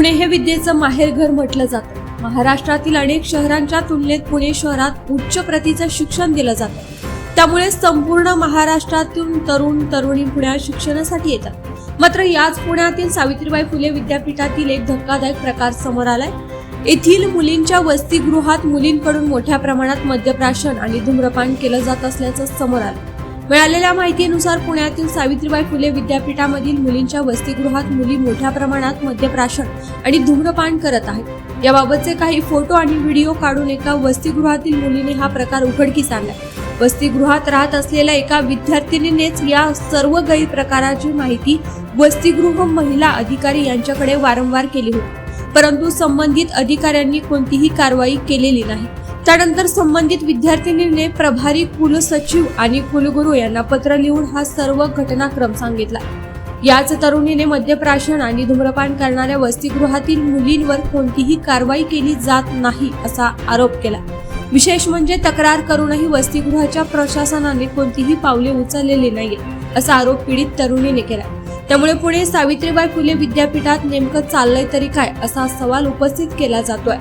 पुणे हे विद्येचं माहेरघर म्हटलं जातं. महाराष्ट्रातील अनेक शहरांच्या तुलनेत पुणे शहरात उच्च प्रतीचं शिक्षण दिलं जातं. त्यामुळे संपूर्ण महाराष्ट्रातून तरुण तरुणी पुण्यात शिक्षणासाठी येतात. मात्र याच पुण्यातील सावित्रीबाई फुले विद्यापीठातील एक धक्कादायक प्रकार समोर आलाय. येथील मुलींच्या वसतिगृहात मुलींकडून मोठ्या प्रमाणात मद्यप्राशन आणि धूम्रपान केलं जात असल्याचं समोर आलं. मिळालेल्या माहितीनुसार पुण्यातील सावित्रीबाई फुले विद्यापीठामधील मुलींच्या वसतिगृहात मुली मोठ्या प्रमाणात मद्यप्राशन आणि धूम्रपान करत आहेत. याबाबतचे काही फोटो आणि व्हिडिओ काढून एका वसतिगृहातील मुलीने हा प्रकार उघडकीस आणला वसतिगृहात राहत असलेल्या एका विद्यार्थिनीनेच या सर्व गैरप्रकाराची माहिती वसतिगृह महिला अधिकारी यांच्याकडे वारंवार केली होती. परंतु संबंधित अधिकाऱ्यांनी कोणतीही कारवाई केलेली नाही. त्यानंतर संबंधित विद्यार्थिनीने प्रभारी कुलसचिव आणि कुलगुरू यांना पत्र लिहून हा सर्व घटनाक्रम सांगितला. याच तरुणीने मद्यप्राशन आणि धूम्रपान करणाऱ्या वसतिगृहातील मुलींवर कोणतीही कारवाई केली जात नाही असा आरोप केला. विशेष म्हणजे तक्रार करूनही वसतिगृहाच्या प्रशासनाने कोणतीही पावले उचललेली नाहीये असा आरोप पीडित तरुणीने केला. त्यामुळे पुणे सावित्रीबाई फुले विद्यापीठात नेमकं चाललंय तरी काय असा सवाल उपस्थित केला जातोय.